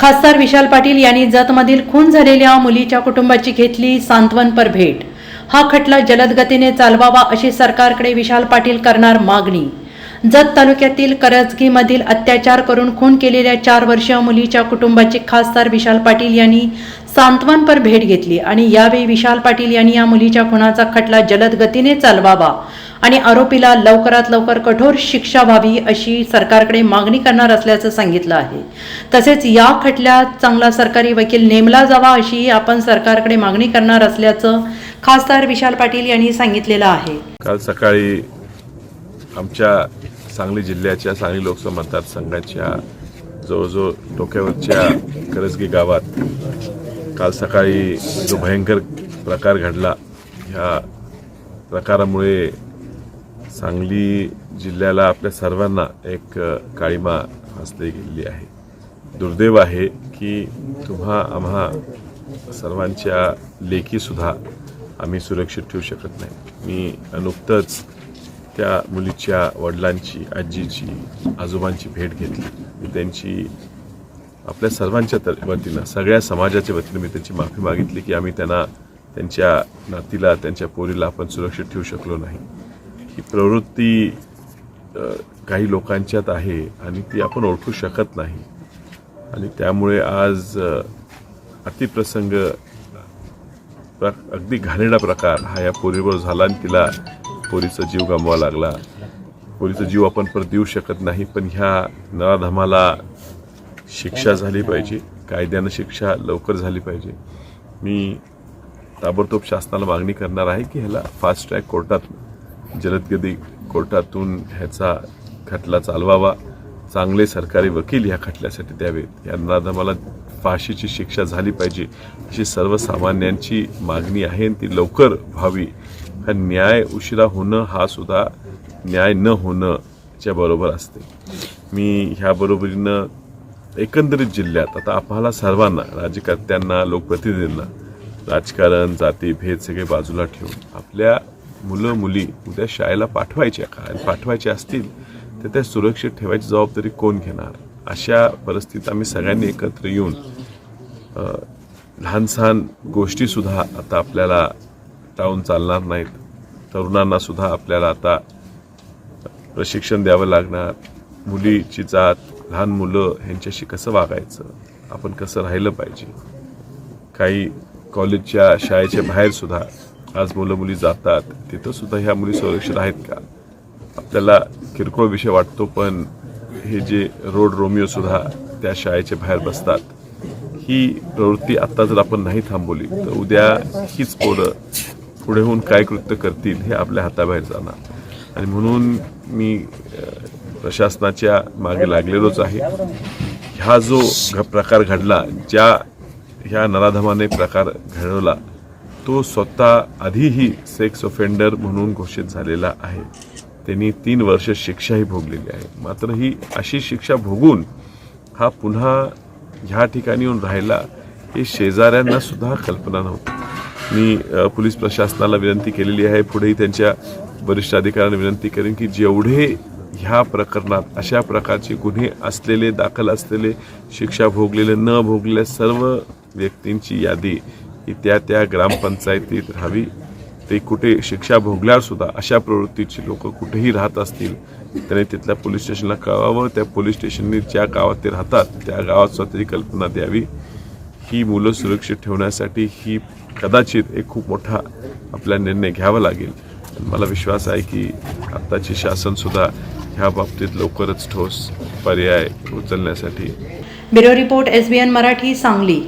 खासदार विशाल पाटील यांनी जतमधील खून झालेल्या मुलीच्या कुटुंबाची घेतली सांत्वनपर भेट. हा खटला जलद गतीने चालवावा अशी सरकारकडे विशाल पाटील करणार मागणी. जत तालुक्यातील करजगीमधील अत्याचार करून खून केलेल्या चार वर्षीय मुलीच्या कुटुंबाची खासदार विशाल पाटील यांनी सांत्वनपर भेट घेतली आणि यावेळी विशाल पाटील यांनी या मुलीच्या खुनाचा खटला जलद गतीने चालवावा आणि आरोपीला लवकरात लवकर कठोर शिक्षा व्हावी अशी सरकारकडे मागणी करणार असल्याचं सांगितलं आहे. तसेच या खटल्यात चांगला सरकारी वकील नेमला जावा अशी आपण सरकारकडे मागणी करणार असल्याचं खासदार विशाल पाटील यांनी सांगितलेलं आहे. काल सकाळी आमच्या सांगली जिल्ह्याच्या सांगली लोकसभा मतदारसंघाच्या जवळजवळ डोक्यावरच्या करजगी गावात काल सकाळी जो भयंकर प्रकार घडला ह्या प्रकारामुळे सांगली जिल्ह्याला आपल्या सर्वांना एक काळीमा हसली गेलेली आहे. दुर्दैव आहे की तुम्हा आम्हा सर्वांच्या लेखीसुद्धा आम्ही सुरक्षित ठेवू शकत नाही. मी नुकतंच त्या मुलीच्या वडिलांची आजीची आजोबांची भेट घेतली. मी त्यांची आपल्या सर्वांच्या तर वतीनं सगळ्या समाजाच्या वतीनं मी त्यांची माफी मागितली की आम्ही त्यांना त्यांच्या नातीला त्यांच्या पोरीला आपण सुरक्षित ठेवू शकलो नाही. ही प्रवृत्ती काही लोकांच्यात आहे आणि ती आपण ओळखू शकत नाही. आणि त्यामुळे आज अतिप्रसंग प्र अगदी घाणेडा प्रकार हा या पोरीवर झाला आणि तिला पोरीचा जीव गमवा लागला. पोरीचा जीव आपण परत देऊ शकत नाही पण ह्या नराधमाला शिक्षा झाली पाहिजे कायद्यानं शिक्षा लवकर झाली पाहिजे. मी ताबडतोब शासनाला मागणी करणार आहे की ह्याला फास्ट ट्रॅक कोर्टात जलदगती कोर्टातून ह्याचा खटला चालवावा. चांगले सरकारी वकील ह्या खटल्यासाठी द्यावेत. यांना मला फाशीची शिक्षा झाली पाहिजे अशी सर्वसामान्यांची मागणी आहे आणि ती लवकर व्हावी. हा न्याय उशिरा होणं हा सुद्धा न्याय न होणंच्या बरोबर असते. मी ह्याबरोबरीनं एकंदरीत जिल्ह्यात आता आम्हाला सर्वांना राज्यकर्त्यांना लोकप्रतिनिधींना राजकारण जाती भेद सगळे बाजूला ठेवून आपल्या मुलं मुली उद्या शाळेला पाठवायच्या का आणि पाठवायच्या असतील तर त्या सुरक्षित ठेवायची जबाबदारी कोण घेणार? अशा परिस्थितीत आम्ही सगळ्यांनी एकत्र येऊन लहानसहान लहान सहान गोष्टीसुद्धा आता आपल्याला टाळून चालणार नाहीत. तरुणांना सुद्धा आपल्याला आता प्रशिक्षण द्यावं लागणार. मुलीची जात लहान मुलं ह्यांच्याशी कसं वागायचं? आपण कसं राहिलं पाहिजे? काही कॉलेजच्या शाळेच्या बाहेरसुद्धा आज मुलं मुली जातात तिथं सुद्धा ह्या मुली सुरक्षित आहेत का? आपल्याला किरकोळ विषय वाटतो पण हे जे रोड रोमिओ सुद्धा त्या शाळेच्या बाहेर बसतात ही प्रवृत्ती आत्ता जर आपण नाही थांबवली तर उद्या हीच पोरं पुढे होऊन काय कृत्य करतील हे आपल्या हाताबाहेर जाणार. आणि म्हणून मी प्रशासनाच्या मागे लागलेलोच आहे. ह्या जो घ प्रकार घडला ज्या ह्या नराधमाने प्रकार घडवला तो स्वतः आधीही सेक्स ऑफेंडर म्हणून घोषित झालेला आहे. त्यांनी तीन वर्ष शिक्षाही भोगलेली आहे. मात्र ही अशी शिक्षा भोगून हा पुन्हा ह्या ठिकाणी येऊन राहिला हे शेजाऱ्यांना सुद्धा कल्पना नव्हती. मी पोलीस प्रशासनाला विनंती केलेली आहे. पुढेही त्यांच्या वरिष्ठ अधिकाऱ्यांना विनंती करेन की जेवढे ह्या प्रकरणात अशा प्रकारचे गुन्हे असलेले दाखल असलेले शिक्षा भोगलेले न भोगलेल्या सर्व व्यक्तींची यादी ही त्या त्या ग्रामपंचायतीत राहावी. ते कुठे शिक्षा भोगल्यावरसुद्धा अशा प्रवृत्तीची लोक कुठेही राहत असतील त्याने तिथल्या पोलीस स्टेशनला कळवावं त्या पोलीस स्टेशनने ज्या गावात ते राहतात त्या गावात स्वतःची कल्पना द्यावी. ही मुलं सुरक्षित ठेवण्यासाठी ही कदाचित एक खूप मोठा आपला निर्णय घ्यावा लागेल. मला विश्वास आहे की आत्ताची शासनसुद्धा ह्या बाबतीत लवकरच ठोस पर्याय उचलण्यासाठी bureau report S B N Marathi Sangli.